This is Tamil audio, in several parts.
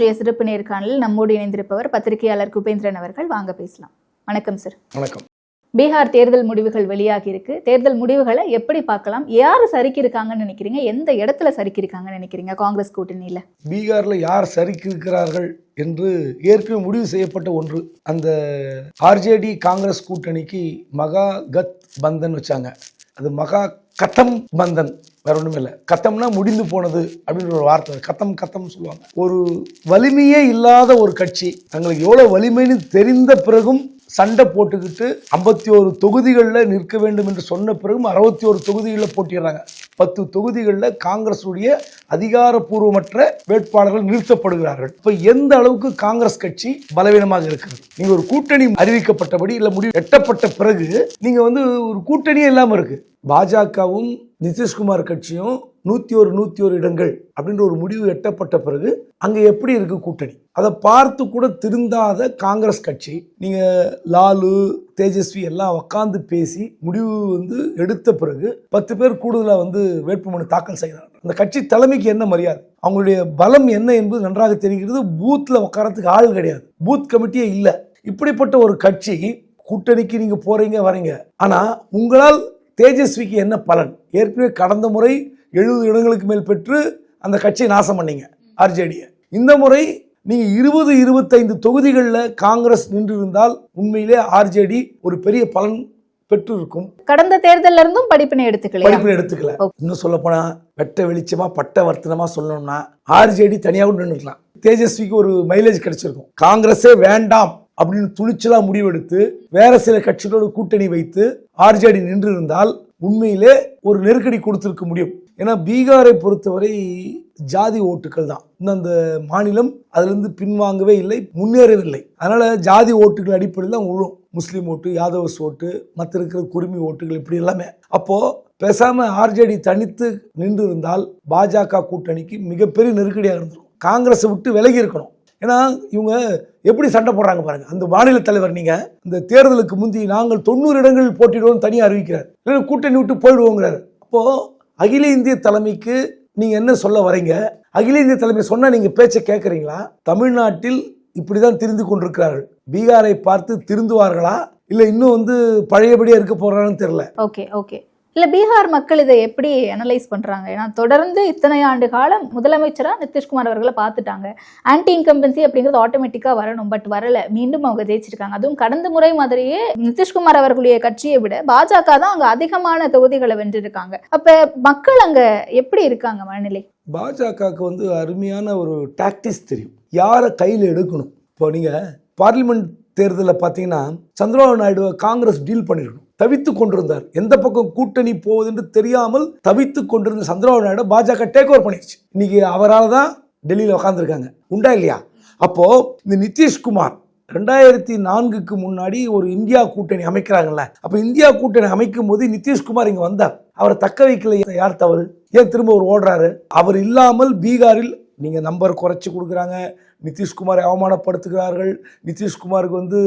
இன்றைய சிறப்பு நேர்காணலில் நம்மோடு இணைந்திருப்பவர் பத்திரிகையாளர் குபேந்திரன் அவர்கள். வாங்க பேசலாம். வணக்கம் சார் வணக்கம். பீகார் தேர்தல் முடிவுகள் வெளியாகி இருக்கு தேர்தல் முடிவுகளை எப்படி பார்க்கலாம்? யார் சறுக்கி இருக்காங்கன்னு நினைக்கிறீங்க? எந்த இடத்துல சறுக்கி இருக்காங்கன்னு நினைக்கிறீங்க காங்கிரஸ் கூட்டணியில? பீகார்ல யார் சரிக்கு இருக்கிறார்கள் என்று ஏற்கனவே முடிவு செய்யப்பட்ட ஒன்று. அந்த ஆர்ஜேடி காங்கிரஸ் கூட்டணிக்கு மகா கத் பந்தன் வச்சாங்க. அது மகா கத்தம் பந்தன். வேற ஒன்றும் இல்லை. கத்தம்னா முடிந்து போனது அப்படின்ற ஒரு வார்த்தை. கத்தம் கத்தம் சொல்லுவாங்க. ஒரு வலிமையே இல்லாத ஒரு கட்சி தங்களுக்கு எவ்வளோ வலிமைன்னு தெரிந்த பிறகும் சண்டை போட்டுக்கிட்டு ஐம்பத்தி ஒரு தொகுதிகளில் நிற்க வேண்டும் என்று சொன்ன பிறகும் அறுபத்தி ஒரு தொகுதிகளில் போட்டிடுறாங்க பத்து தொகுதிகளில் காங்கிரஸுடைய அதிகாரப்பூர்வமற்ற வேட்பாளர்கள் நிறுத்தப்படுகிறார்கள். இப்போ எந்த அளவுக்கு காங்கிரஸ் கட்சி பலவீனமாக இருக்கிறது? நீங்கள் ஒரு கூட்டணி அறிவிக்கப்பட்டபடி இல்லை முடிவு எட்டப்பட்ட பிறகு நீங்கள் வந்து ஒரு கூட்டணியே இல்லாமல் இருக்குது பாஜகவும் நிதிஷ்குமார் கட்சியும் நூற்றி ஒரு நூற்றி ஒரு இடங்கள் அப்படின்ற ஒரு முடிவு எட்டப்பட்ட பிறகு அங்கே எப்படி இருக்குது கூட்டணி? அதை பார்த்து கூட திருந்தாத காங்கிரஸ் கட்சி நீங்கள் லாலு தேஜஸ்வி எல்லாம் உட்காந்து பேசி முடிவு வந்து எடுத்த பிறகு பத்து பேர் கூடுதலாக வந்து வேட்புமனு தாக்கல் செய்கிறாங்க அந்த கட்சி தலைமைக்கு என்ன மரியாதை? அவங்களுடைய பலம் என்ன என்பது நன்றாக தெரிகிறது. பூத்தில் உட்காரத்துக்கு ஆள் கிடையாது. பூத் கமிட்டியே இல்லை. இப்படிப்பட்ட ஒரு கட்சி கூட்டணிக்கு நீங்கள் போகிறீங்க வரீங்க. ஆனால் உங்களால் தேஜஸ்விக்கு என்ன பலன்? ஏற்கனவே கடந்த முறை எழுபது இடங்களுக்கு மேல் பெற்று அந்த கட்சியை நாசம் பண்ணீங்க ஆர்ஜேடியை. இந்த முறை நீங்க இருபது இருபத்தைந்து தொகுதிகளில் காங்கிரஸ் நின்றிருந்தால் உண்மையிலே ஆர்ஜேடி ஒரு பெரிய பலன் பெற்று இருக்கும் கடந்த தேர்தல்ல இருந்தும் படிப்பினை எடுத்துக்கலையா? படிப்பில் எடுத்துக்கல. இன்னும் சொல்ல போனா வெட்ட வெளிச்சமா பட்ட வர்த்தனமா சொல்லணும்னா ஆர்ஜேடி தனியாக நின்றுக்கலாம். தேஜஸ்விக்கு ஒரு மைலேஜ் கிடைச்சிருக்கும். காங்கிரஸே வேண்டாம் அப்படின்னு துணிச்சலா முடிவெடுத்து வேற சில கட்சிகளோடு கூட்டணி வைத்து ஆர்ஜேடி நின்று இருந்தால் உண்மையிலே ஒரு நெருக்கடி கொடுத்திருக்க முடியும். ஏன்னா பீகாரை பொறுத்தவரை ஜாதி ஓட்டுகள் தான். இன்னும் அந்த மாநிலம் அதுலேருந்து பின்வாங்கவே இல்லை முன்னேறவில்லை. அதனால் ஜாதி ஓட்டுகள் அடிப்படையில் தான் விழும் முஸ்லீம் ஓட்டு யாதவஸ் ஓட்டு மற்ற இருக்கிற குருமி ஓட்டுகள் இப்படி எல்லாமே. அப்போது பேசாமல் ஆர்ஜேடி தனித்து நின்று இருந்தால் பாஜக கூட்டணிக்கு மிகப்பெரிய நெருக்கடியாக இருந்துடும் காங்கிரஸை விட்டு விலகி இருக்கணும். ஏன்னா இவங்க எப்படி சண்டை போடுறாங்க பாருங்க. அந்த மாநில தலைவர் நீங்க இந்த தேர்தலுக்கு முந்தி நாங்கள் தொண்ணூறு இடங்களில் போட்டிடுவோம் தனியாக அறிவிக்கிறார். கூட்டணி விட்டு போயிடுவோங்கிறார். அப்போ அகில இந்திய தலைமைக்கு நீங்க என்ன சொல்ல வரீங்க? அகில இந்திய தலைமை சொன்னா நீங்க பேச்சை கேட்குறீங்களா தமிழ்நாட்டில் இப்படிதான் திரிந்து கொண்டிருக்கிறார்கள். பீகாரை பார்த்து திருந்துவார்களா? இல்லை இன்னும் வந்து பழையபடியாக இருக்க போறாங்கன்னு தெரியல. Okay okay. இல்லை பீகார் மக்கள் இதை எப்படி அனலைஸ் பண்ணுறாங்க ஏன்னா தொடர்ந்து இத்தனை ஆண்டு காலம் முதலமைச்சராக நிதிஷ்குமார் அவர்களை பார்த்துட்டாங்க. ஆன்டி இன்கம்பன்சி அப்படிங்கிறது ஆட்டோமேட்டிக்காக வரணும் பட் வரல. மீண்டும் அவங்க ஜெயிச்சிருக்காங்க. அதுவும் கடந்த முறை மாதிரியே நிதிஷ்குமார் அவர்களுடைய கட்சியை விட பாஜக தான் அங்கே அதிகமான தொகுதிகளை வென்றிருக்காங்க. அப்போ மக்கள் அங்கே எப்படி இருக்காங்க மனநிலை? பாஜகவுக்கு வந்து அருமையான ஒரு டாக்டிக்ஸ் தெரியும். யாரை கையில் எடுக்கணும்? இப்போ நீங்கள் பார்லிமெண்ட் தேர்தலில் பார்த்தீங்கன்னா சந்திரபாபு நாயுடு காங்கிரஸ் டீல் பண்ணிருக்கணும். தவித்து கொண்டிருந்தார். எந்த பக்கம் கூட்டணி போவதென்று தெரியாமல் தவித்து கொண்டிருந்த சந்திரபாபு நாயுடு பாஜக டேக் ஓவர் பண்ணிடுச்சு. இன்னைக்கு அவரால் தான் டெல்லியில் உட்காந்துருக்காங்க உண்டா இல்லையா? அப்போ இந்த நிதிஷ்குமார் ரெண்டாயிரத்தி நான்குக்கு முன்னாடி ஒரு இந்தியா கூட்டணி அமைக்கிறாங்கல்ல அப்போ இந்தியா கூட்டணி அமைக்கும் போது நிதிஷ்குமார் இங்கே வந்தார். அவரை தக்க வைக்கல. யார் தவறு? ஏன் திரும்ப அவர் ஓடுறாரு? அவர் இல்லாமல் பீகாரில் நீங்கள் நம்பர் குறைச்சி கொடுக்குறாங்க. நிதிஷ்குமாரை அவமானப்படுத்துகிறார்கள். நிதிஷ்குமாருக்கு வந்து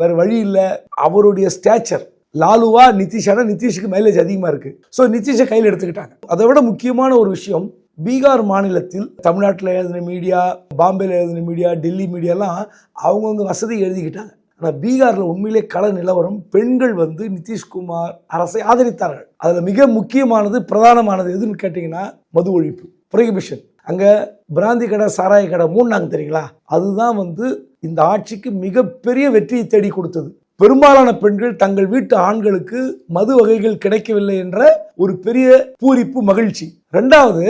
வேறு வழி இல்லை. அவருடைய ஸ்டேச்சர் லாலுவா நிதிஷானா நிதிஷுக்கு மைலேஜ் அதிகமாக இருக்குது ஸோ நிதிஷை கையில் எடுத்துக்கிட்டாங்க. அதை விட முக்கியமான ஒரு விஷயம் பீகார் மாநிலத்தில் தமிழ்நாட்டில் எழுதின மீடியா பாம்பேல எழுதின மீடியா டெல்லி மீடியாலாம் அவங்கவுங்க வசதி எழுதிக்கிட்டாங்க. ஆனால் பீகாரில் உண்மையிலே கள நிலவரம் பெண்கள் வந்து நிதிஷ்குமார் அரசை ஆதரித்தார்கள். அதில் மிக முக்கியமானது பிரதானமானது எதுன்னு கேட்டிங்கன்னா மது ஒழிப்பு புரோகிபிஷன் அங்கே பிராந்தி கடை சாராய கடை மூணாங்க தெரியுங்களா? அதுதான் வந்து இந்த ஆட்சிக்கு மிகப்பெரிய வெற்றியை தேடி கொடுத்தது. பெரும்பாலான பெண்கள் தங்கள் வீட்டு ஆண்களுக்கு மது வகைகள் கிடைக்கவில்லை என்ற ஒரு பெரிய பூரிப்பு மகிழ்ச்சி. ரெண்டாவது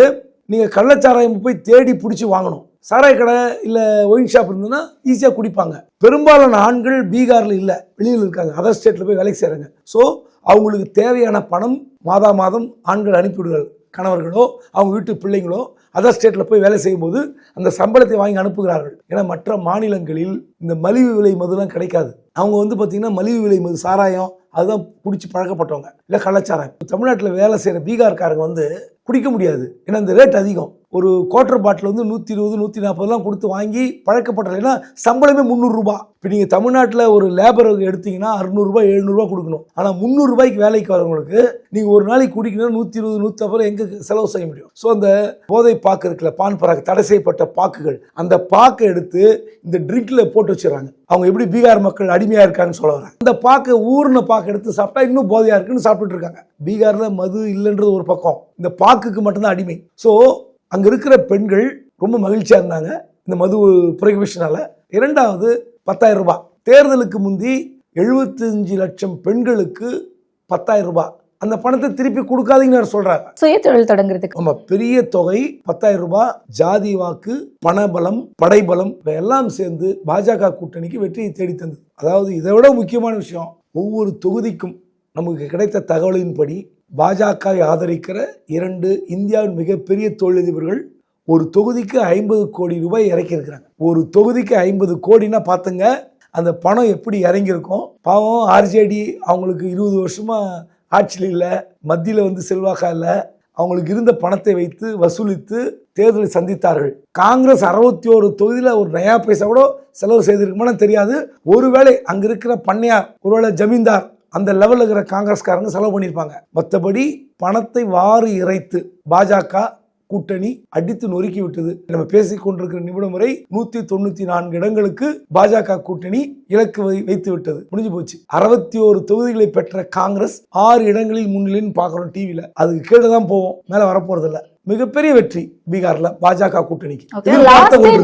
நீங்கள் கள்ளச்சாராயம் போய் தேடி பிடிச்சி வாங்கணும். சாராய கடை இல்லை ஒயின் ஷாப் இருந்ததுன்னா ஈஸியாக குடிப்பாங்க. பெரும்பாலான ஆண்கள் பீகாரில் இல்லை வெளியில் இருக்காங்க. அதர் ஸ்டேட்டில் போய் வேலைக்கு செய்கிறாங்க ஸோ அவங்களுக்கு தேவையான பணம் மாதா மாதம் ஆண்கள் அனுப்பிவிடுகள் கணவர்களோ அவங்க வீட்டு பிள்ளைங்களோ அதர் ஸ்டேட்டில் போய் வேலை செய்யும்போது அந்த சம்பளத்தை வாங்கி அனுப்புகிறார்கள். ஏன்னா மற்ற மாநிலங்களில் இந்த மலிவு விலை மதுலாம் கிடைக்காது. அவங்க வந்து பார்த்தீங்கன்னா மலிவு விலை மது சாராயம் அதுதான் பிடிச்சி பழக்கப்பட்டவங்க. இல்லை கள்ளச்சாராயம். தமிழ்நாட்டில் வேலை செய்கிற பீகார்காரங்க வந்து குடிக்க முடியாது. ஏன்னா இந்த ரேட் அதிகம். ஒரு குவார்ட்டர் பாட்டில் வந்து நூற்றி இருபது நூற்றி நாற்பதுலாம் கொடுத்து வாங்கி பழக்கப்பட்டலைன்னா சம்பளமே முந்நூறுரூபா இப்போ நீங்கள் தமிழ்நாட்டில் ஒரு லேபர் எடுத்தீங்கன்னா அறுநூறுபா எழுநூறுபா கொடுக்கணும். ஆனால் முந்நூறுரூபாய்க்கு வேலைக்கு வரவங்களுக்கு நீங்கள் ஒரு நாளைக்கு குடிக்கணும் நூற்றி இருபது நூற்றம்பது எங்கே செலவு செய்ய முடியும். ஸோ அந்த போதை பாக்கு இருக்குல்ல பான் பராக்கு தடை செய்யப்பட்ட பாக்குகள் அந்த பாக்கை எடுத்து இந்த ட்ரிங்கில் போட்டு வச்சுறாங்க அவங்க எப்படி பீகார் மக்கள் அடிமையாக இருக்காங்கன்னு சொல்லுறாங்க அந்த பாக்கை ஊர்ன பாக்கு எடுத்து சாப்பிட்டா இன்னும் போதையாக இருக்குன்னு சாப்பிட்டுட்டு இருக்காங்க. பீகாரில் மது இல்லைன்றது ஒரு பக்கம். இந்த பாக்குக்கு மட்டும்தான் அடிமை. ஸோ அங்கே இருக்கிற பெண்கள் ரொம்ப மகிழ்ச்சியாக இருந்தாங்க. இந்த மது புரோகிபிஷனால. இரண்டாவது பத்தாயிரம் ரூபாய். தேர்தலுக்கு முந்தி எழுபத்தஞ்சு லட்சம் பெண்களுக்கு பத்தாயிரம் ரூபாய். அந்த பணத்தை திருப்பி கொடுக்காதீங்கன்னு சொல்றாங்க சுய தொழில் தொடங்குறதுக்கு. ஆமா பெரிய தொகை பத்தாயிரம் ரூபாய் ஜாதி வாக்கு பணபலம் படைபலம் எல்லாம் சேர்ந்து பாஜக கூட்டணிக்கு வெற்றியை தேடி தந்தது அதாவது இதை விட முக்கியமான விஷயம் ஒவ்வொரு தொகுதிக்கும் நமக்கு கிடைத்த தகவலின்படி பாஜகவை ஆதரிக்கிற இரண்டு இந்தியாவின் மிகப்பெரிய தொழிலதிபர்கள் ஒரு தொகுதிக்கு ஐம்பது கோடி ரூபாய் இறக்கியிருக்கிறாங்க. ஒரு தொகுதிக்கு ஐம்பது கோடினா பார்த்துங்க அந்த பணம் எப்படி இறங்கியிருக்கும்? பாவம் ஆர்ஜேடி அவங்களுக்கு இருபது வருஷமா ஆட்சியில் இல்லை மத்தியில் வந்து செல்வாக்கா இல்லை அவங்களுக்கு இருந்த பணத்தை வைத்து வசூலித்து தேர்தலை சந்தித்தார்கள். காங்கிரஸ் அறுபத்தி ஒரு தொகுதியில் ஒரு நயா பைசா கூட செலவு செய்திருக்குமான்னு தெரியாது. ஒருவேளை அங்க இருக்கிற பண்ணையார் ஒருவேளை ஜமீன்தார் அந்த லெவலில் இருக்கிற காங்கிரஸ்காரங்க செலவு பண்ணியிருப்பாங்க மற்றபடி பணத்தை வாரி இறைத்து பாஜக கூட்டணி அடித்து நொறுக்கி விட்டது. நம்ம பேசிக் கொண்டிருக்கிற நிமிடம் வரை நூத்தி தொண்ணூத்தி நான்கு இடங்களுக்கு பாஜக கூட்டணி இலக்கு வைத்து விட்டது. முடிஞ்சு போச்சு. அறுபத்தி ஒரு தொகுதிகளை பெற்ற காங்கிரஸ் ஆறு இடங்களில் முன்னிலைன்னு பார்க்குறோம் டிவியில அதுக்கு கீழே தான் போவோம். மேலே வரப்போறது இல்ல மிகப்பெரிய வெற்றி பீகார்ல பாஜக கூட்டணிக்கு.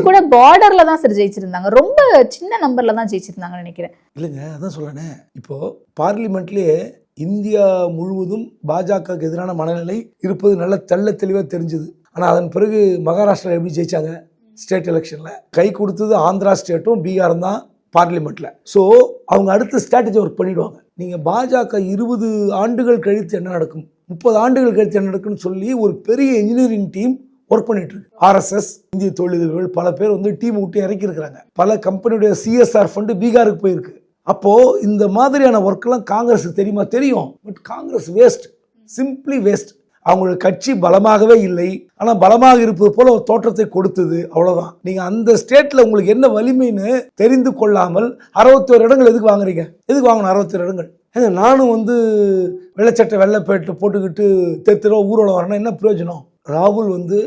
கூட பார்டர்ல தான் சார் ஜெயிச்சிருந்தாங்க. ரொம்ப சின்ன நம்பர்ல தான் ஜெயிச்சிருந்தாங்கன்னு நினைக்கிறேன். இல்லைங்க அதான் சொல்றேனே. இப்போ பார்லிமெண்ட்லயே இந்தியா முழுவதும் பாஜகவுக்கு எதிரான மனநிலை இருப்பது நல்ல தெள்ள தெளிவாக தெரிஞ்சுது. ஆனால் அதன் பிறகு மகாராஷ்டிரா எப்படி ஜெயிச்சாங்க? ஸ்டேட் எலெக்ஷனில். கை கொடுத்தது ஆந்திரா ஸ்டேட்டும் பீகாரும் தான் பார்லிமெண்ட்டில் ஸோ அவங்க அடுத்த ஸ்ட்ராட்டஜி ஒர்க் பண்ணிடுவாங்க. நீங்கள் பாஜக இருபது ஆண்டுகள் கழித்து என்ன நடக்கும்? முப்பது ஆண்டுகள் கழித்து என்ன நடக்கும்னு சொல்லி ஒரு பெரிய இன்ஜினியரிங் டீம் ஒர்க் பண்ணிட்டு இருக்கு. ஆர்எஸ்எஸ் இந்திய தொழிலதிபர்கள் பல பேர் வந்து டீம் விட்டு இறக்கி இருக்கிறாங்க பல கம்பெனியுடைய சிஎஸ்ஆர் ஃபண்டு பீகாருக்கு போயிருக்கு. அப்போது இந்த மாதிரியான ஒர்க்கெல்லாம் காங்கிரஸுக்கு தெரியுமா? தெரியும். But Congress waste simply waste அவங்களோட கட்சி பலமாகவே இல்லை. ஆனால் பலமாக இருப்பது போல ஒரு தோற்றத்தை கொடுத்தது. அவ்வளோதான் நீங்கள் அந்த ஸ்டேட்டில் உங்களுக்கு என்ன வலிமைன்னு தெரிந்து கொள்ளாமல் அறுபத்தோரு இடங்கள் எதுக்கு வாங்குறீங்க? எதுக்கு வாங்கணும் அறுபத்தோரு இடங்கள்? ஏங்க நானும் வந்து வெள்ளச்சட்டை வெள்ளைப்பேட்டு போட்டுக்கிட்டு தெரு தெருவா ஊர்வலம் வரேன்னா என்ன பிரயோஜனம்? ராகுல் வந்து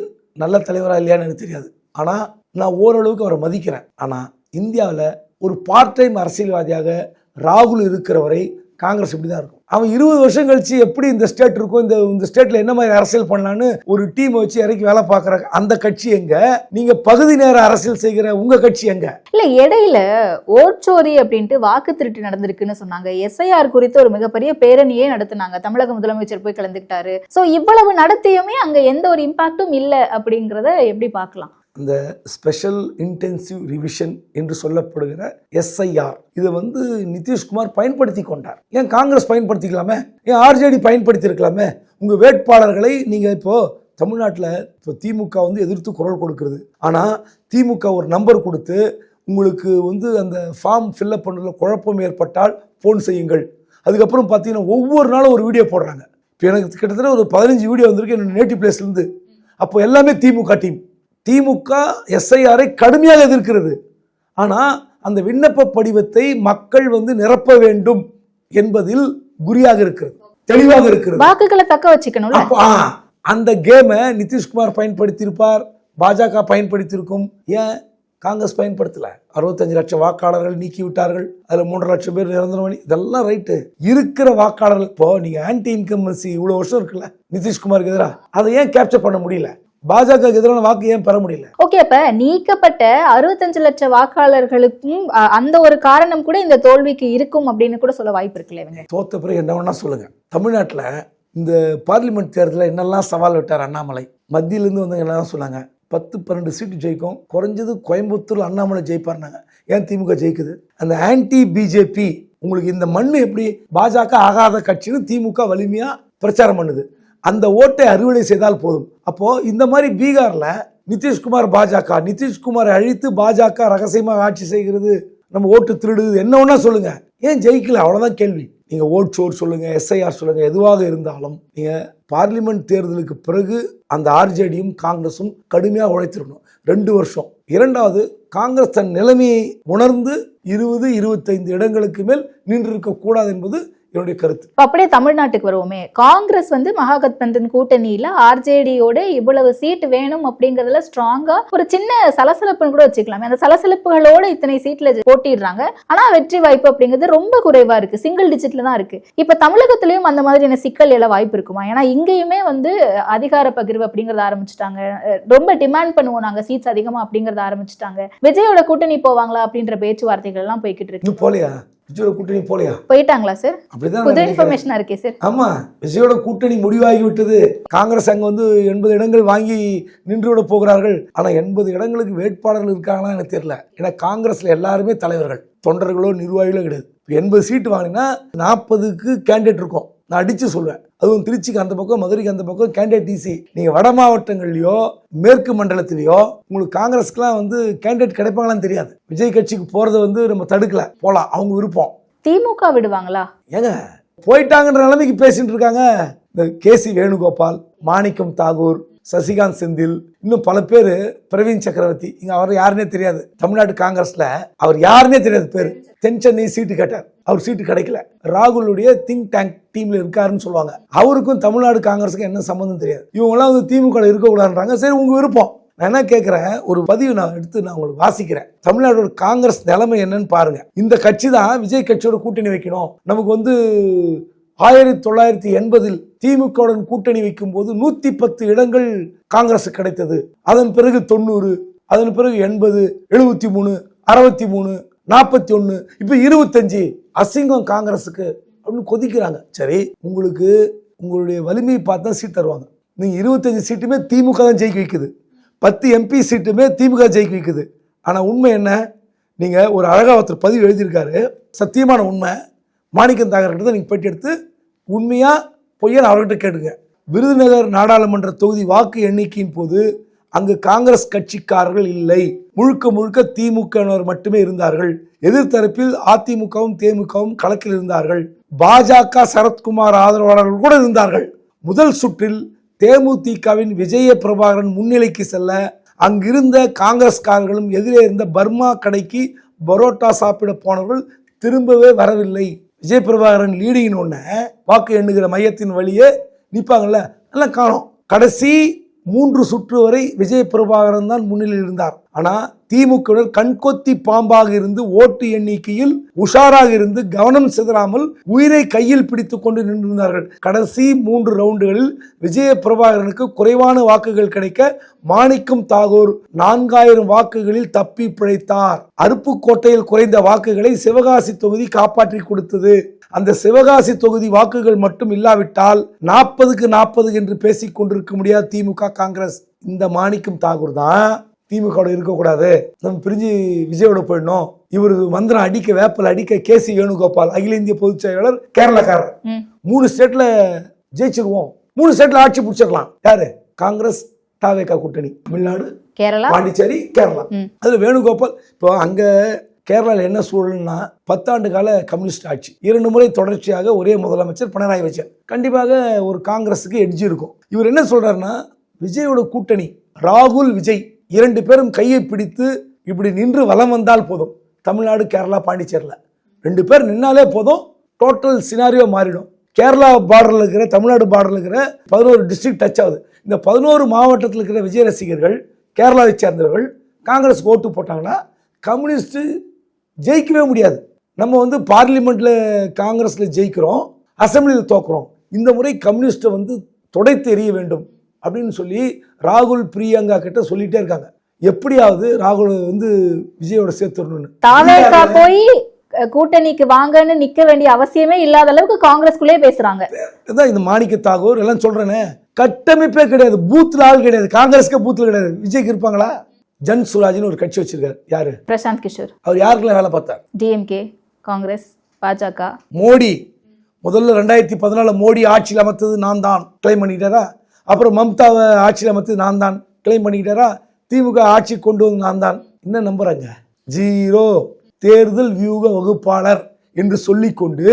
நல்ல தலைவராக இல்லையான்னு எனக்கு தெரியாது. ஆனால் நான் ஓரளவுக்கு அவரை மதிக்கிறேன். ஆனால் இந்தியாவில் ஒரு பார்ட் டைம் அரசியல்வாதியாக ராகுல் இருக்கிற வரை காங்கிரஸ் இப்படி தான் இருக்கும். அவன் இருபது வருஷம் கழிச்சு எப்படி இந்த ஸ்டேட் இருக்கும் இந்த இந்த ஸ்டேட்ல என்ன மாதிரி அரசியல் பண்ணலான்னு ஒரு டீம் வச்சு இறக்கி வேலை பார்க்குற அந்த கட்சி எங்க? நீங்க பகுதி நேர அரசியல் செய்கிற உங்க கட்சி எங்க? இல்ல இடையில ஓட்சோரி அப்படின்ட்டு வாக்கு திருட்டு நடந்திருக்குன்னு சொன்னாங்க. எஸ்ஐஆர் குறித்து ஒரு மிகப்பெரிய பேரணியே நடத்துனாங்க. தமிழக முதலமைச்சர் போய் கலந்துக்கிட்டாரு. சோ இவ்வளவு நடத்தியுமே அங்க எந்த ஒரு இம்பாக்டும் இல்லை அப்படிங்கிறத எப்படி பார்க்கலாம்? இந்த ஸ்பெஷல் இன்டென்சிவ் ரிவிஷன் என்று சொல்லப்படுகிற எஸ்ஐஆர். இதை வந்து நிதிஷ்குமார் பயன்படுத்தி கொண்டார். ஏன் காங்கிரஸ் பயன்படுத்திக்கலாமே? ஏன் ஆர்ஜேடி பயன்படுத்தியிருக்கலாமே? உங்கள் வேட்பாளர்களை நீங்கள் இப்போது தமிழ்நாட்டில் இப்போ திமுக வந்து எதிர்த்து குரல் கொடுக்கிறது. ஆனால் திமுக ஒரு நம்பர் கொடுத்து உங்களுக்கு வந்து அந்த ஃபார்ம் ஃபில்லப் பண்ணுறதுல குழப்பம் ஏற்பட்டால் ஃபோன் செய்யுங்கள். அதுக்கப்புறம் பார்த்தீங்கன்னா ஒவ்வொரு நாளும் ஒரு வீடியோ போடுறாங்க. இப்போ எனக்கு கிட்டத்தட்ட ஒரு பதினஞ்சு வீடியோ வந்திருக்கு என்னோட நேட்டிவ் பிளேஸ்லேருந்து அப்போ எல்லாமே திமுக டீம். திமுக எஸ்ஐஆரை கடுமையாக எதிர்க்கிறது. ஆனால் அந்த விண்ணப்ப படிவத்தை மக்கள் வந்து நிரப்ப வேண்டும் என்பதில் குறியாக இருக்கிறது. தெளிவாக இருக்கிறது. வாக்குகளை தக்க ஆ, அந்த கேமை நிதிஷ்குமார் பயன்படுத்தியிருப்பார் பாஜக பயன்படுத்தியிருக்கும். ஏன்? காங்கிரஸ் பயன்படுத்தல. அறுபத்தஞ்சு லட்சம் வாக்காளர்கள் நீக்கி விட்டார்கள் அதுல மூன்றரை லட்சம் பேர் நிரந்தரமணி இதெல்லாம் ரைட்டு. இருக்கிற வாக்காளர்கள் இப்போ நீங்க ஆன்டி இன்கம்பன்சி இவ்வளவு வருஷம் இருக்குல்ல நிதிஷ்குமாருக்கு எதிராக அதை ஏன் கேப்சர் பண்ண முடியல? பாஜக எதிரான வாக்கு ஏன் பெற முடியல? ஓகே அப்ப நீக்கப்பட்ட அறுபத்தஞ்சு லட்சம் வாக்காளர்களுக்கும் அந்த ஒரு காரணம் கூட இந்த தோல்விக்கு இருக்கும் அப்படின்னு கூட சொல்ல வாய்ப்பு இருக்குல்ல இவங்க? தோத்த பிறகு என்ன வேணா சொல்லுங்க. தமிழ்நாட்டில் இந்த பார்லிமெண்ட் தேர்தலில் என்னெல்லாம் சவால் விட்டார் அண்ணாமலை? மத்தியிலேருந்து வந்தவங்க என்னெல்லாம் சொன்னாங்க? பத்து பன்னெண்டு சீட்டு ஜெயிக்கும் குறைஞ்சது கோயம்புத்தூர் அண்ணாமலை ஜெயிப்பார்னாங்க ஏன் திமுக ஜெயிக்குது? அந்த ஆன்டி பிஜேபி உங்களுக்கு இந்த மண்ணு எப்படி பாஜக ஆகாத கட்சின்னு திமுக வலிமையா பிரச்சாரம் பண்ணுது. அந்த ஓட்டை அறுவடை செய்தால் போதும். அப்போ இந்த மாதிரி பீகார்ல நிதிஷ்குமார் பாஜக நிதிஷ்குமாரை அழித்து பாஜக ரகசியமாக ஆட்சி செய்கிறது நம்ம ஓட்டு திருடுது என்ன ஒன்றா சொல்லுங்க? ஏன் ஜெயிக்கல? அவ்வளோதான் கேள்வி. நீங்கள் ஓட் ஷோர் சொல்லுங்க எஸ்ஐஆர் சொல்லுங்க எதுவாக இருந்தாலும் நீங்கள் பார்லிமெண்ட் தேர்தலுக்கு பிறகு அந்த ஆர்ஜேடியும் காங்கிரஸும் கடுமையாக உழைத்திருக்கணும். ரெண்டு வருஷம். இரண்டாவது காங்கிரஸ் தன் நிலைமையை உணர்ந்து இருபது இருபத்தைந்து இடங்களுக்கு மேல் நின்றிருக்க கூடாது என்பது என்னுடைய கருத்து. அப்படியே தமிழ்நாட்டுக்கு வருவோமே. காங்கிரஸ் வந்து மகாகத்பந்தன் கூட்டணியில ஆர்ஜேடியோட இவ்வளவு சீட் வேணும் அப்படிங்கறதுல ஸ்ட்ராங்கா ஒரு சின்ன சலசலப்புன்னு கூட வச்சுக்கலாமே. அந்த சலசலப்புகளோட இத்தனை சீட்ல போட்டிடுறாங்க ஆனா வெற்றி வாய்ப்பு அப்படிங்கிறது ரொம்ப குறைவா இருக்கு. சிங்கிள் டிஜிட்ல தான் இருக்கு. இப்ப தமிழகத்திலயும் அந்த மாதிரியான சிக்கல் எல்லாம் வாய்ப்பு இருக்குமா? ஏன்னா இங்கேயுமே வந்து அதிகார பகிர்வு அப்படிங்கறத ஆரம்பிச்சுட்டாங்க. ரொம்ப டிமாண்ட் பண்ணுவோம் நாங்க சீட்ஸ் அதிகமா அப்படிங்கறத ஆரம்பிச்சுட்டாங்க. விஜயோட கூட்டணி போவாங்களா அப்படின்ற பேச்சுவார்த்தைகள் எல்லாம் போய்கிட்டு இருக்கு. போலையா? விஜயோட கூட்டணி போலையா? போயிட்டாங்களா சார் அப்படிதான் புது. இன்ஃபர்மேஷனா இருக்கே சார் ஆமா விஜயோட கூட்டணி முடிவாகி விட்டது காங்கிரஸ் அங்க வந்து எண்பது இடங்கள் வாங்கி நின்று விட போகிறார்கள். ஆனா எண்பது இடங்களுக்கு வேட்பாளர்கள் இருக்காங்களா எனக்கு தெரியல. ஏன்னா காங்கிரஸ்ல எல்லாருமே தலைவர்கள். தொண்டர்களோ நிர்வாகிகளோ கிடையாது. எண்பது சீட்டு வாங்கினா நாற்பதுக்கு கேண்டிடேட் இருக்கும். நான் அடிச்சு சொல்லுவேன் அதுவும் திருச்சிக்கு அந்த பக்கம் மதுரைக்கு அந்த பக்கம் கேண்டிடேட் ஈஸி நீங்க வட மாவட்டங்கள்லயோ மேற்கு மண்டலத்திலயோ உங்களுக்கு காங்கிரஸ்க்குலாம் வந்து கேண்டிடேட் கிடைப்பாங்களான்னு தெரியாது. விஜய் கட்சிக்கு போறதை வந்து நம்ம தடுக்கல. போலாம். அவங்க விருப்பம். திமுக விடுவாங்களா? ஏங்க போயிட்டாங்கன்ற நிலைமைக்கு பேசிட்டு இருக்காங்க. இந்த கேசி வேணுகோபால் மாணிக்கம் தாகூர் சசிகாந்த் செந்தில் இன்னும் பல பேர் பிரவீன் சக்கரவர்த்தி இங்க அவர் யாருன்னே தெரியாது. தமிழ்நாடு காங்கிரஸ்ல அவர் யாருன்னே தெரியாது பேர். தென் சென்னை சீட்டு கேட்டார். அவர் சீட்டு கிடைக்கல. ராகுலுடைய திங்க் டேங்க் டீம்ல இருக்காருன்னு சொல்லுவாங்க. அவருக்கும் தமிழ்நாடு காங்கிரஸுக்கும் என்ன சம்மந்தம் தெரியாது. இவங்களாம் வந்து திமுக இருக்கக்கூடாதுன்றாங்க. சரி உங்க விருப்பம். நான் என்ன கேட்குறேன் ஒரு பதிவு நான் எடுத்து நான் உங்களுக்கு வாசிக்கிறேன். தமிழ்நாடோட காங்கிரஸ் நிலைமை என்னன்னு பாருங்க. இந்த கட்சி தான் விஜய் கட்சியோட கூட்டணி வைக்கணும். நமக்கு வந்து ஆயிரத்தி தொள்ளாயிரத்தி எண்பதில் திமுகவுடன் கூட்டணி வைக்கும்போது நூத்தி பத்து இடங்கள் காங்கிரஸ் கிடைத்தது. அதன் பிறகு தொண்ணூறு அதன் பிறகு எண்பது எழுபத்தி மூணு அறுபத்தி மூணு நாற்பத்தி ஒன்று இப்போ இருபத்தஞ்சு அசிங்கம் காங்கிரஸுக்கு அப்படின்னு கொதிக்கிறாங்க. சரி உங்களுக்கு உங்களுடைய வலிமையை பார்த்து தான் சீட் தருவாங்க. நீங்கள் இருபத்தஞ்சு சீட்டுமே திமுக தான் ஜெயிக்க வைக்குது. பத்து எம்பி சீட்டுமே திமுக ஜெயிக்க வைக்குது. ஆனால் உண்மை என்ன? நீங்கள் ஒரு அழகாக ஒருத்தர் பதிவு எழுதியிருக்காரு. சத்தியமான உண்மை. மாணிக்கம் தாகர்கிட்ட தான் நீங்கள் பேட்டி எடுத்து உண்மையாக பொய்யல் அவர்கிட்ட கேட்டுங்க. விருதுநகர் நாடாளுமன்ற தொகுதி வாக்கு எண்ணிக்கையின் போது அங்கு காங்கிரஸ் கட்சிக்காரர்கள் இல்லை. முழுக்க முழுக்க திமுகவினர் மட்டுமே இருந்தார்கள். எதிர்த்தரப்பில் அதிமுகவும் தேமுகவும் களத்தில் இருந்தார்கள். பாஜக சரத்குமார் ஆதரவாளர்கள் கூட இருந்தார்கள். முதல் சுற்றில் தேமுதிகவின் விஜய பிரபாகரன் முன்னிலைக்கு செல்ல அங்கிருந்த காங்கிரஸ்காரர்களும் எதிரே இருந்த பர்மா கடைக்கு பரோட்டா சாப்பிட போனவர்கள் திரும்பவே வரவில்லை. விஜய் பிரபாகரன் லீடிங்னு ஒன்று வாக்கு எண்ணுகிற மையத்தின் வழியே நிற்பாங்கல்ல நல்லா காணோம். கடைசி மூன்று சுற்று வரை விஜய் பிரபாகரன் தான் முன்னிலையில் இருந்தார். ஆனா திமுகவினர் கண்கொத்தி பாம்பாக இருந்து ஓட்டு எண்ணிக்கையில் உஷாராக இருந்து கவனம் சிதறாமல் உயிரை கையில் பிடித்துக் கொண்டு நின்றிருந்தார்கள். கடைசி மூன்று ரவுண்டுகளில் விஜய பிரபாகரனுக்கு குறைவான வாக்குகள் கிடைக்க மாணிக்கம் தாகூர் நான்காயிரம் வாக்குகளில் தப்பி பிழைத்தார். அருப்புக்கோட்டையில் குறைந்த வாக்குகளை சிவகாசி தொகுதி காப்பாற்றி கொடுத்தது. அந்த சிவகாசி தொகுதி வாக்குகள் மட்டும் இல்லாவிட்டால் நாற்பதுக்கு நாற்பது என்று பேசிக் கொண்டிருக்க முடியாது திமுக காங்கிரஸ் இந்த மாணிக்கம் தாகூர் தான் திமுக இருக்கக்கூடாது. நம்ம பிரிஞ்சு விஜயோட போயிடணும். இவர் மந்திரம் அடிக்க வேப்பல் அடிக்க கேசி வேணுகோபால் அகில இந்திய பொதுச் செயலாளர் கேரளக்காரர். மூணு ஸ்டேட்ல ஜெயிச்சிருவோம். மூணு ஸ்டேட்ல ஆட்சி பிடிச்சிடலாம் யாரு? காங்கிரஸ் தாவேகா கூட்டணி. தமிழ்நாடு கேரளா? பாண்டிச்சேரி கேரளா. ம். அதுல வேணுகோபால் இப்போ அங்க கேரளாவில் என்ன சூழல்னா பத்தாண்டு கால கம்யூனிஸ்ட் ஆட்சி. இரண்டு முறை தொடர்ச்சியாக ஒரே முதலமைச்சர் பினராயி விஜயன். கண்டிப்பாக ஒரு காங்கிரஸுக்கு எட்ஜ் இருக்கும். இவர் என்ன சொல்றாருன்னா விஜயோட கூட்டணி ராகுல் விஜய் இரண்டு பேரும் கையை பிடித்து இப்படி நின்று வலம் வந்தால் போதும். தமிழ்நாடு கேரளா பாண்டிச்சேரியில். ரெண்டு பேர் நின்னாலே போதும். டோட்டல் சினாரியோ மாறிடும். கேரளா பார்டரில் இருக்கிற தமிழ்நாடு பார்டரில் இருக்கிற பதினோரு டிஸ்ட்ரிக்ட் டச் ஆகுது. இந்த பதினோரு மாவட்டத்தில் இருக்கிற விஜய் ரசிகர்கள் கேரளாவை சேர்ந்தவர்கள் காங்கிரஸ் ஓட்டு போட்டாங்கன்னா கம்யூனிஸ்ட்டு ஜெயிக்கவே முடியாது. நம்ம வந்து பார்லிமெண்ட்டில் காங்கிரஸில் ஜெயிக்கிறோம் அசெம்பிளியில் தோக்குறோம். இந்த முறை கம்யூனிஸ்ட்டை வந்து துடைத்து எறிய வேண்டும் அப்படின்னு சொல்லி ராகுல் பிரியங்கா கிட்ட சொல்லிட்டே இருக்காங்க. எப்படியாவது ராகுல் வந்து விஜயோட சேர்த்துடணும்னு. தாவேகா போய் கூட்டணிக்கு வாங்கன்னு நிக்க வேண்டிய அவசியமே இல்லாத அளவுக்கு காங்கிரஸ்குள்ளே பேசுறாங்க. இதான் இந்த மாணிக்க தாகூர் எல்லாம் சொல்றேனே. கட்டமைப்பே கிடையாது. பூத்ல ஆள் கிடையாது. காங்கிரஸ்க்கு பூத்ல கிடையாது. விஜய்க்கு இருப்பாங்களா? ஜன் சுராஜ்னு ஒரு கட்சி வச்சிருக்காரு. யாரு? பிரசாந்த் கிஷோர். அவர் யாருக்கெல்லாம் வேலை பார்த்தார்? டிஎம்கே காங்கிரஸ் பாஜக. மோடி. முதல்ல ரெண்டாயிரத்தி பதினாலு மோடி ஆட்சியில் அமர்த்தது நான் தான். கிளைம் பண்ணிக்கிட்டாரா அப்புறம் மம்தாவை ஆட்சியில் அமர்த்தது நான் தான். கிளைம் பண்ணிக்கிட்டாரா திமுக ஆட்சி கொண்டு வந்து நான் தான். என்ன நம்புறாங்க? ஜீரோ. தேர்தல் வியூக வகுப்பாளர் என்று சொல்லிக்கொண்டு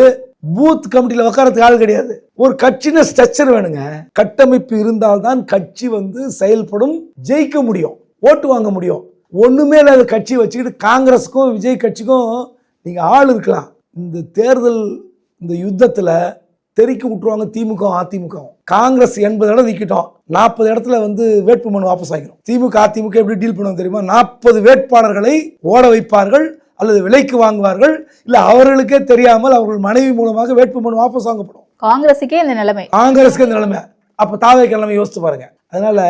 பூத் கமிட்டியில் உட்காரத்துக்கு ஆள் கிடையாது. ஒரு கட்சின ஸ்ட்ரக்சர் வேணுங்க. கட்டமைப்பு இருந்தால்தான் கட்சி வந்து செயல்படும் ஜெயிக்க முடியும். ஓட்டு வாங்க முடியும். ஒண்ணுமே இல்லாத கட்சி வச்சுக்கிட்டு காங்கிரஸுக்கும் விஜய் கட்சிக்கும் நீங்க ஆள் இருக்கலாம். இந்த தேர்தல் இந்த யுத்தத்துல தெறிக்க விட்டுருவாங்க திமுக அதிமுக. காங்கிரஸ் எண்பது இடம் நிற்கிட்டோம் நாற்பது இடத்துல வந்து வேட்புமனு வாபஸ் ஆகிரும் திமுக அதிமுக எப்படி டீல் பண்ணுவாங்க தெரியுமா? நாற்பது வேட்பாளர்களை ஓட வைப்பார்கள் அல்லது விலைக்கு வாங்குவார்கள். இல்ல அவர்களுக்கே தெரியாமல் அவர்கள் மனைவி மூலமாக வேட்புமனு வாபஸ் வாங்கப்படும். காங்கிரஸுக்கே இந்த நிலைமை. காங்கிரஸ்க்கு இந்த நிலைமை. அப்ப தாவே கிழமை யோசிச்சு பாருங்க. அதனால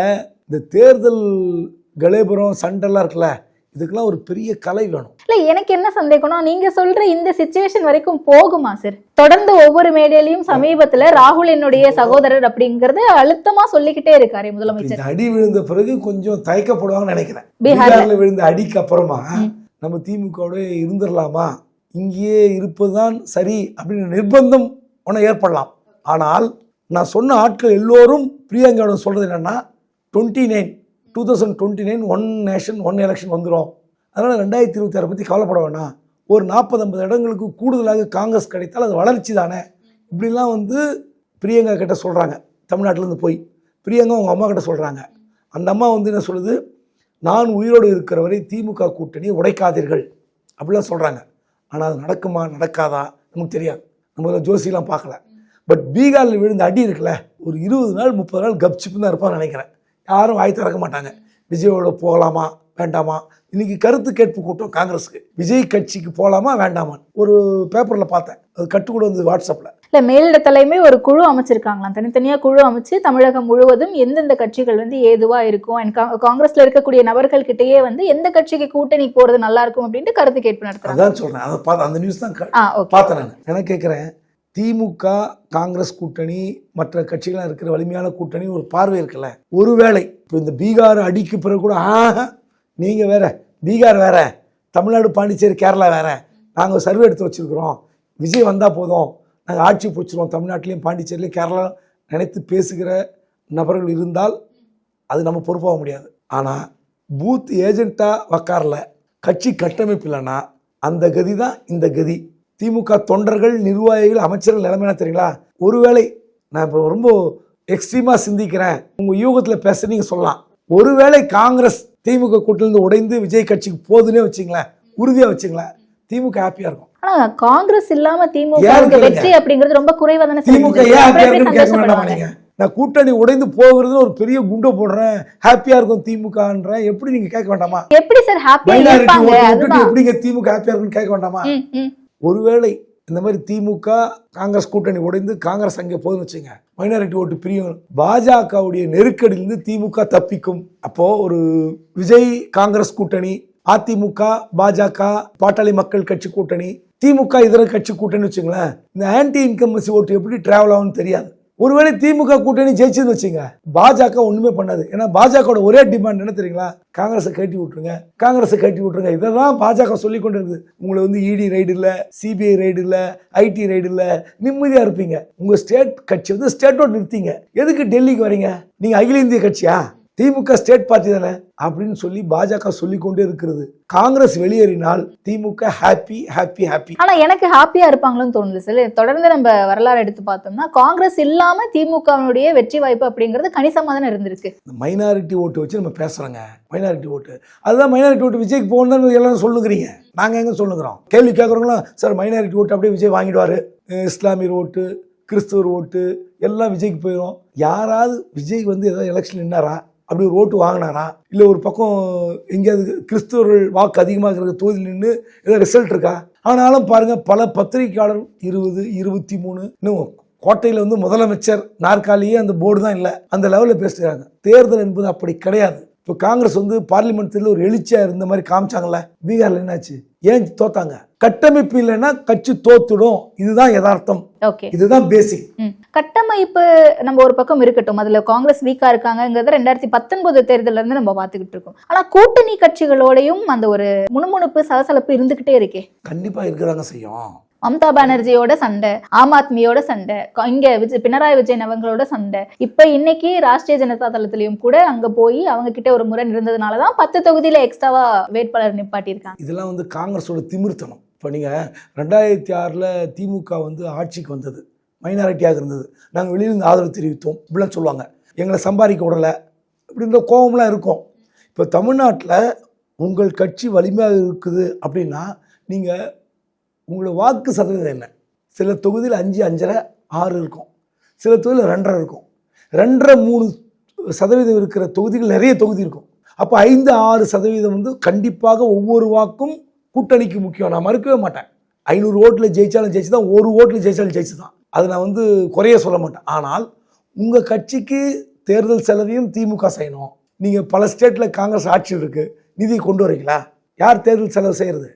இந்த தேர்தல் கலேபுரம் சண்டெல்லாம் இருக்குல்ல இதுக்கெல்லாம் ஒரு பெரிய கலை வேணும். இல்ல எனக்கு என்ன சந்தேகம்னா நீங்க சொல்ற இந்த சுச்சுவேஷன் வரைக்கும் போகுமா சார் தொடர்ந்து ஒவ்வொரு மேடையிலயும் சமீபத்துல ராகுல் என்னுடைய சகோதரர் அப்படிங்கறது அழுத்தமா சொல்லிக்கிட்டே இருக்காரு முதலமைச்சர். அடி விழுந்த பிறகு கொஞ்சம் தயக்கப்படுவாங்கன்னு நினைக்கிறேன். பீகார்ல. விழுந்த அடிக்கு அப்புறமா நம்ம திமுகவோட இருந்துடலாமா? இங்கேயே இருப்பதுதான் சரி அப்படின்னு நிர்பந்தம் ஒன்று ஏற்படலாம். ஆனால் நான் சொன்ன ஆட்கள் எல்லோரும் பிரியங்காவோட சொல்றது என்னன்னா twenty nine two thousand twenty nine one nation one election வந்துடும் அதனால் ரெண்டாயிரத்தி இருபத்தி ஆறு பற்றி கவலைப்பட வேணாம். ஒரு நாற்பது ஐம்பது இடங்களுக்கு கூடுதலாக காங்கிரஸ் கிடைத்தால் அது வளர்ச்சி தானே? இப்படிலாம் வந்து பிரியங்கா கிட்ட சொல்கிறாங்க தமிழ்நாட்டிலேருந்து போய். பிரியங்கா உங்கள் அம்மா கிட்ட சொல்கிறாங்க அந்த அம்மா வந்து என்ன சொல்லுது? நான் உயிரோடு இருக்கிற வரை திமுக கூட்டணியை உடைக்காதீர்கள். அப்படிலாம் சொல்கிறாங்க ஆனால் அது நடக்குமா நடக்காதா? நமக்கு தெரியாது. நம்ம ஜோசிலாம் பார்க்கல. பட் பீகாரில் விழுந்த அடி இருக்குல்ல? ஒரு இருபது நாள் முப்பது நாள் கப்சிப்புன்னு தான் இருப்பான்னு நினைக்கிறேன். யாரும் வாய் திறக்க மாட்டாங்க. விஜயோட போகலாமா வேண்டாமா? இன்னைக்கு கருத்து கேட்பு கூட்டம் காங்கிரஸுக்கு. விஜய் கட்சிக்கு போகலாமா வேண்டாமா? ஒரு பேப்பரில் பார்த்தேன். அது கட்டுக்கூட வந்து வாட்ஸ்அப்பில் இல்ல மேலிட தலைமை ஒரு குழு அமைச்சிருக்காங்களாம். தனித்தனியா குழு அமைச்சு தமிழகம் முழுவதும் எந்தெந்த கட்சிகள் வந்து ஏதுவா இருக்கும்? கா- காங்கிரஸ்ல இருக்கக்கூடிய நபர்கள் கிட்டயே வந்து எந்த கட்சிக்கு கூட்டணி போறது நல்லா இருக்கும் அப்படின்ட்டு கருத்து கேட்பு நடத்துறாங்க. அதான் சொல்கிறேன் அதை பார்த்து அந்த நியூஸ் தான் பார்த்தேன் நான். என்ன கேட்குறேன் திமுக காங்கிரஸ் கூட்டணி மற்ற கட்சிகளாக இருக்கிற வலிமையான கூட்டணி ஒரு பார்வை இருக்குல்ல. ஒருவேளை இப்போ இந்த பீகார் அடிக்கு பிறகு கூட ஆஹா நீங்கள் வேற பீகார் வேற தமிழ்நாடு பாண்டிச்சேரி கேரளா வேற நாங்கள் சர்வே எடுத்து வச்சிருக்கிறோம். விஜய் வந்தால் போதும். நாங்கள் ஆட்சி பிடிச்சிருவோம் தமிழ்நாட்டிலையும் பாண்டிச்சேரிலையும் கேரளா நினைத்து பேசுகிற நபர்கள் இருந்தால் அது நம்ம பொறுப்பாக முடியாது. ஆனால் பூத் ஏஜென்ட்டாக உக்காரில் கட்சி கட்டமைப்பு இல்லைன்னா அந்த கதி தான் இந்த கதி. திமுக தொண்டர்கள் நிர்வாகிகள் அமைச்சர்கள் நிலைமை என்ன தெரியுங்களா? ஒருவேளை நான் இப்போ ரொம்ப எக்ஸ்ட்ரீமாக சிந்திக்கிறேன். உங்கள் யூகத்தில் பேச நீங்கள் சொல்லலாம். ஒருவேளை காங்கிரஸ் திமுக கூட்டிலிருந்து உடைந்து விஜய் கட்சிக்கு போகுதுன்னே வச்சுங்களேன். உறுதியாக வச்சுங்களேன். திமுக ஹாப்பியாக இருக்கும். ஆனா காங்கிரஸ் இல்லாம திமுக. வெற்றி அப்படிங்கிறது ரொம்ப குறைவா தானே திமுக. ஏன் நான் கூட்டணி உடைந்து போகிறது ஒரு பெரிய குண்டை போடுறேன். ஹாப்பியாக இருக்கும் திமுகன்றேன். எப்படி நீங்கள் கேட்க வேண்டாமா? எப்படி சார் ஹாப்பியா இருப்பாங்க? எப்படிங்க திமுக ஹாப்பியாக இருக்குன்னு கேட்க வேண்டாமா. ஒருவேளை இந்த மாதிரி திமுக காங்கிரஸ் கூட்டணி உடைந்து காங்கிரஸ் அங்கே போதுன்னு வச்சுங்க மைனாரிட்டி ஓட்டு பிரியும். பாஜகவுடைய நெருக்கடியிலிருந்து திமுக தப்பிக்கும். அப்போ ஒரு விஜய் காங்கிரஸ் கூட்டணி அதிமுக பாஜக பாட்டாளி மக்கள் கட்சி கூட்டணி திமுக இதர கட்சி கூட்டணி வச்சுங்களேன் இந்த ஆன்டி இன்கம்பன்சி ஓட்டு எப்படி டிராவல் ஆகும்னு தெரியாது. ஒருவேளை திமுக கூட்டணி ஜெயிச்சுன்னு வச்சுங்க பாஜக ஒண்ணுமே பண்ணாது. ஏன்னா பாஜகவோட ஒரே டிமாண்ட் என்ன தெரியுங்களா? காங்கிரஸை கட்டி விட்டுருங்க. காங்கிரஸை கட்டி விட்டுருங்க. இதை தான் பாஜக சொல்லி கொண்டு இருக்குது உங்களை வந்து இடி ரைடு இல்லை சிபிஐ ரைடு இல்லை ஐடி ரைடு இல்லை நிம்மதியாக இருப்பீங்க. உங்கள் ஸ்டேட் கட்சி வந்து ஸ்டேட்டோட நிறுத்திங்க. எதுக்கு டெல்லிக்கு வரீங்க? நீங்கள் அகில இந்திய கட்சியா? திமுக ஸ்டேட் பார்ட்டி தானே அப்படின்னு சொல்லி பாஜக சொல்லிக்கொண்டே இருக்கிறது. காங்கிரஸ் வெளியேறினால் திமுக ஹாப்பி ஹாப்பி ஹாப்பி ஆனா எனக்கு ஹாப்பியா இருப்பாங்களோன்னு தோணுது சார் தொடர்ந்து நம்ம வரலாறு எடுத்து பார்த்தோம்னா காங்கிரஸ் இல்லாம திமுகவினுடைய வெற்றி வாய்ப்பு அப்படிங்கிறது கணிசமா தானே இருந்திருக்கு. இந்த மைனாரிட்டி ஓட்டு வச்சு நம்ம பேசுகிறோங்க மைனாரிட்டி ஓட்டு. அதுதான் மைனாரிட்டி ஓட்டு விஜய்க்கு போகணுன்னு எல்லாரும் சொல்லுங்கிறீங்க நாங்கள் எங்கே சொல்லுங்கிறோம் கேள்வி கேட்குறவங்களாம் சார் மைனாரிட்டி ஓட்டு அப்படியே விஜய் வாங்கிடுவார். இஸ்லாமியர் ஓட்டு கிறிஸ்துவர் ஓட்டு எல்லாம் விஜய்க்கு போயிடும் யாராவது விஜய் வந்து ஏதாவது எலெக்ஷன் நின்னாரா? அப்படி ஒரு ஓட்டு வாங்கினாரா? இல்லை ஒரு பக்கம் எங்கேயாவது கிறிஸ்துவர்கள் வாக்கு அதிகமாக இருக்கிற தொகுதியில் நின்று ஏதோ ரிசல்ட் இருக்கா? ஆனாலும் பாருங்க பல பத்திரிகையாளர் இருபது இருபத்தி மூணு இன்னும் கோட்டையில் வந்து முதலமைச்சர் நாற்காலியே அந்த போர்டு தான் இல்லை. அந்த லெவலில் பேசுகிறாங்க தேர்தல் என்பது அப்படி கிடையாது. இப்போ காங்கிரஸ் வந்து பார்லிமெண்ட் தேர்தலில் ஒரு எழுச்சியாக இருந்த மாதிரி காமிச்சாங்கல்ல பீகார்ல என்னாச்சு? ஏன் தோத்தாங்க? கட்டமைப்பு இல்லைன்னா கட்சி தோத்துடும். இதுதான் யதார்த்தம். இதுதான் பேசிக். கட்டமைப்பு நம்ம ஒரு பக்கம் இருக்கட்டும். அதுல காங்கிரஸ் வீக்கா இருக்காங்கங்கிறத ரெண்டாயிரத்தி பத்தொன்பது தேர்தல்ல இருந்து நம்ம பாத்துக்கிட்டு இருக்கோம். ஆனா கூட்டணி கட்சிகளோடையும் அந்த ஒரு முணுமுணுப்பு சலசலப்பு இருந்துகிட்டே இருக்கே. கண்டிப்பாக இருக்கதாங்க செய்யும். மம்தா பானர்ஜியோட சண்டை ஆம் ஆத்மியோட சண்டை இங்க விஜய் பினராயி விஜயன் அவங்களோட சண்டை. இப்ப இன்னைக்கு ராஷ்டிரிய ஜனதா தளத்திலையும் கூட அங்க போய் அவங்க கிட்ட ஒரு முரண் இருந்ததுனாலதான் பத்து தொகுதியில எக்ஸ்ட்ராவா வேட்பாளர் நிப்பாட்டியிருக்காங்க. இதெல்லாம் வந்து காங்கிரஸோட திமிர்த்தனம். இப்போ நீங்கள் ரெண்டாயிரத்தி ஆறில் திமுக வந்து ஆட்சிக்கு வந்தது. மைனாரிட்டியாக இருந்தது. நாங்கள் வெளியிலிருந்து ஆதரவு தெரிவித்தோம். இப்படிலாம் சொல்லுவாங்க. எங்களை சம்பாதிக்க விடலை. இப்படின்ற கோபம்லாம் இருக்கும். இப்போ தமிழ்நாட்டில் உங்கள் கட்சி வலிமையாக இருக்குது அப்படின்னா நீங்கள் உங்களோட வாக்கு சதவீதம் என்ன? சில தொகுதியில் அஞ்சு அஞ்சரை ஆறு இருக்கும். சில தொகுதியில் ரெண்டரை இருக்கும். ரெண்டரை மூணு சதவீதம் இருக்கிற தொகுதிகள் நிறைய தொகுதி இருக்கும். அப்போ ஐந்து ஆறு சதவீதம் வந்து கண்டிப்பாக ஒவ்வொரு வாக்கும் கூட்டணிக்கு முக்கியம். நான் மறுக்கவே மாட்டேன். ஐநூறு ஓட்டில் ஜெயிச்சாலும் ஜெயிச்சு தான் ஒரு ஓட்டில் ஜெயிச்சாலும் ஜெயிச்சு தான் அதை நான் வந்து குறைய சொல்ல மாட்டேன். ஆனால் உங்கள் கட்சிக்கு தேர்தல் செலவையும் திமுக செய்யணும். நீங்கள் பல ஸ்டேட்டில் காங்கிரஸ் ஆட்சியில் இருக்குது நிதி கொண்டு வரீங்களா? யார் தேர்தல் செலவு செய்கிறது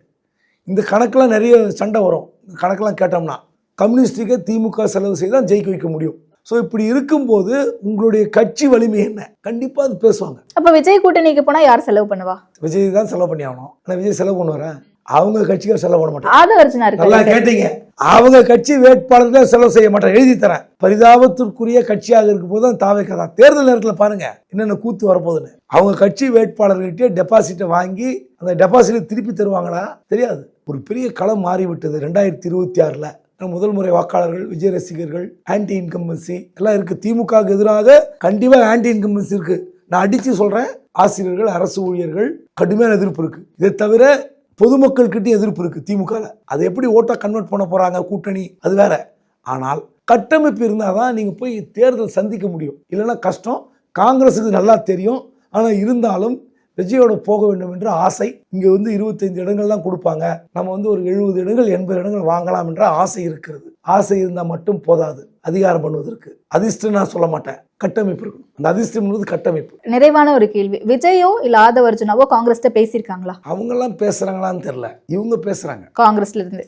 இந்த கணக்கெல்லாம் நிறைய சண்டை வரும். இந்த கணக்கெல்லாம் கேட்டோம்னா கம்யூனிஸ்டுக்கு திமுக செலவு செய்து தான் ஜெயிக்க வைக்க முடியும். ஸோ இப்படி இருக்கும்போது உங்களுடைய கட்சி வலிமை என்ன? கண்டிப்பாக அது பேசுவாங்க. அப்ப விஜய் கூட்டணிக்கு போனா யார் செலவு பண்ணுவா? விஜய் தான் செலவு பண்ணி ஆகணும். ஆனால் விஜய் செலவு பண்ணுவாரா? அவங்க கட்சிக்கார செலவு பண்ண மாட்டாங்க. நல்லா கேட்டீங்க. அவங்க கட்சி வேட்பாளர் தான் செலவு செய்ய மாட்டாங்க. எழுதி தரேன். பரிதாபத்திற்குரிய கட்சியாக இருக்கும் போது தான் தாவேக்கா தான். தேர்தல் நேரத்தில் பாருங்க என்னென்ன கூத்து வரப்போகுதுன்னு. அவங்க கட்சி வேட்பாளர்கிட்டயே டெபாசிட்டை வாங்கி அந்த டெபாசிட்டை திருப்பி தருவாங்களா? தெரியாது. ஒரு பெரிய களம் மாறிவிட்டது ரெண்டாயிரத்தி இருபத்தி ஆறில். முதல் முறை வாக்காளர்கள் விஜய் ரசிகர்கள் ஆன்டி இன்கம்பன்சி எல்லாம் இருக்கு. திமுகவுக்கு எதிராக கண்டிப்பாக ஆன்டி இன்கம்பன்சி இருக்கு. நான் அடிச்சு சொல்றேன். ஆசிரியர்கள் அரசு ஊழியர்கள் கடுமையான எதிர்ப்பு இருக்கு. இதை தவிர பொதுமக்கள்கிட்ட எதிர்ப்பு இருக்குது திமுகவில் அதை எப்படி ஓட்டாக கன்வெர்ட் பண்ண போகிறாங்க கூட்டணி? அது வேற. ஆனால் கட்டமைப்பு இருந்தால் தான் நீங்கள் போய் தேர்தல் சந்திக்க முடியும். இல்லைன்னா கஷ்டம். காங்கிரஸுக்கு நல்லா தெரியும். ஆனால் இருந்தாலும் விஜயோட போக வேண்டும் என்ற ஆசை இங்கே வந்து இருபத்தைந்து இடங்கள் தான் கொடுப்பாங்க. நம்ம வந்து ஒரு எழுபது இடங்கள் எண்பது இடங்கள் வாங்கலாம் என்ற ஆசை இருக்கிறது. ஆசை இருந்தால் மட்டும் போதாது. அதிகாரம் பண்ணுவதற்கு. அதிர்ஷ்டம் நான் சொல்ல மாட்டேன். கட்டமைப்பு இருக்கணும். அந்த அதிர்ஷ்டம் கட்டமைப்பு. நிறைவான ஒரு கேள்வி. விஜயோ இல்ல ஆதவர்ஜுனாவோ காங்கிரஸ்ட பேசியிருக்காங்களா? அவங்கெல்லாம் பேசுகிறாங்களான்னு தெரில இவங்க பேசுகிறாங்க காங்கிரஸ்ல இருந்து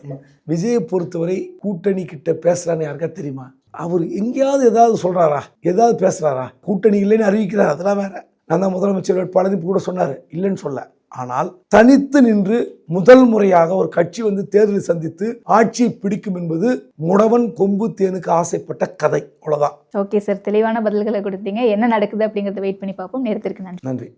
விஜயை பொறுத்தவரை கூட்டணி கிட்ட பேசுறான்னு யாருக்கா தெரியுமா? அவர் எங்கேயாவது ஏதாவது சொல்றாரா? ஏதாவது பேசுறாரா? கூட்டணி இல்லைன்னு அறிவிக்கிறார். அதெல்லாம் வேற. நான் தான் முதலமைச்சர் வேட்பாளர் கூட சொன்னாரு. இல்லைன்னு சொல்ல. ஆனால் தனித்து நின்று முதல் முறையாக ஒரு கட்சி வந்து தேர்தலை சந்தித்து ஆட்சியை பிடிக்கும் என்பது முடவன் கொம்பு தேனுக்கு ஆசைப்பட்ட கதை. அவ்வளவுதான். ஓகே சார் தெளிவான பதில்களை கொடுத்தீங்க. என்ன நடக்குது அப்படிங்கறத வெயிட் பண்ணி பார்ப்போம். நேரத்திற்கு நன்றி. நன்றி.